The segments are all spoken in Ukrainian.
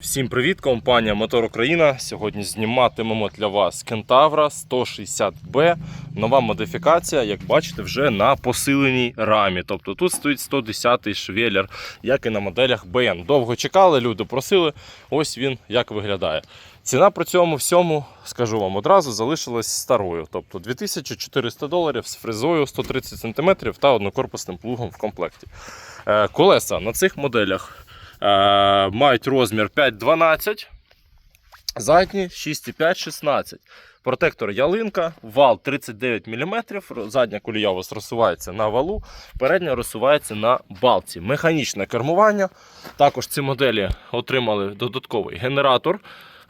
Всім привіт, компанія Мотор Україна. Сьогодні зніматимемо для вас Кентавра 160B. Нова модифікація, як бачите, вже на посиленій рамі. Тобто тут стоїть 110-й швеллер, як і на моделях BN. Довго чекали, люди просили. Ось він як виглядає. Ціна при цьому всьому, скажу вам одразу, залишилась старою. Тобто 2400 доларів з фрезою 130 см та однокорпусним плугом в комплекті. Е, Колеса на цих моделях мають розмір 5,12, задні 6,5-16. Протектор ялинка, вал 39 мм, задня колія у вас розсувається на валу, передня розсувається на балці. Механічне кермування. Також ці моделі отримали додатковий генератор,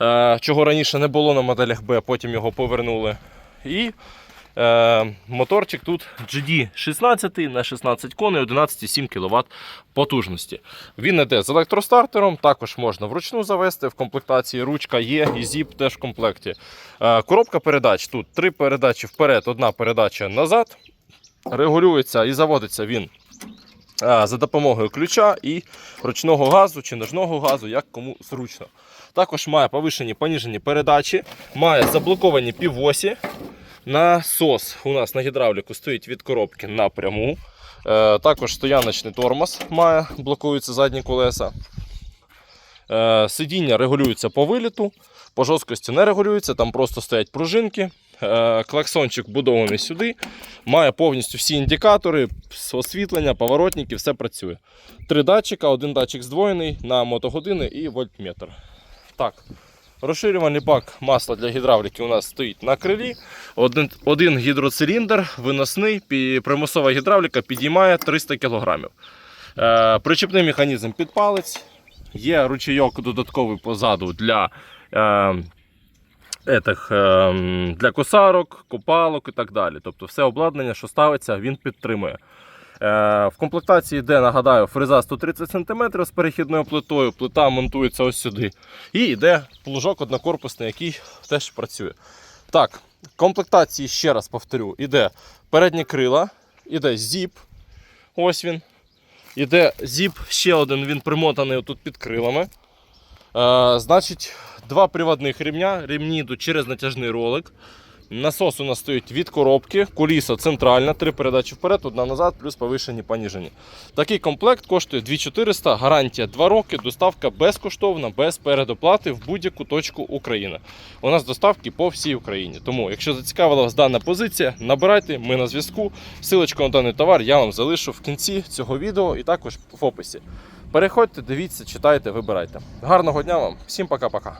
е, чого раніше не було на моделях B, потім його повернули. І Е, моторчик тут GD16 на 16 коней, 11,7 кВт потужності. Він йде з електростартером, також можна вручну завести. В комплектації ручка є і зіп теж в комплекті. Е, коробка передач тут три передачі вперед, одна передача назад. Регулюється і заводиться він е, за допомогою ключа і ручного газу чи ножного газу, як кому зручно. Також має повишені поніжені передачі, має заблоковані півосі. Насос у нас на гідравліку стоїть від коробки напряму. Е, також стояночний тормоз має, блокуються задні колеса. Е, сидіння регулюється по виліту, по жорсткості не регулюється, там просто стоять пружинки. Е, клаксончик вбудований сюди. Має повністю всі індикатори, освітлення, поворотники, все працює. Три датчика, один датчик здвоєний на мотогодини і вольтметр. Так, Розширювальний бак масла для гідравліки у нас стоїть на крилі. Один, один гідроциліндр виносний, примусова гідравліка підіймає 300 кг. Е, причепний механізм під палець. Є ручейок додатковий позаду для, е, етих, е, для косарок, копалок і так далі. Тобто все обладнання, що ставиться, він підтримує. Е, В комплектації йде, нагадаю, фреза 130 см з перехідною плитою. Плита монтується ось сюди. І йде плужок однокорпусний, який теж працює. Так, в комплектації, ще раз повторю, іде передні крила, іде зіп. Ось він. Іде зіп, ще один, він примотаний отут під крилами. Е, значить, два приводних рівня. Рівні йдуть через натяжний ролик. Насос у нас стоїть від коробки, куліса центральна, три передачі вперед, одна назад, плюс повишені поніжені. Такий комплект коштує 2400, гарантія 2 роки, доставка безкоштовна, без передоплати в будь-яку точку України. У нас доставки по всій Україні. Тому, якщо зацікавила вас дана позиція, набирайте, ми на зв'язку. Силочку на даний товар я вам залишу в кінці цього відео і також в описі. Переходьте, дивіться, читайте, вибирайте. Гарного дня вам, всім пока-пока.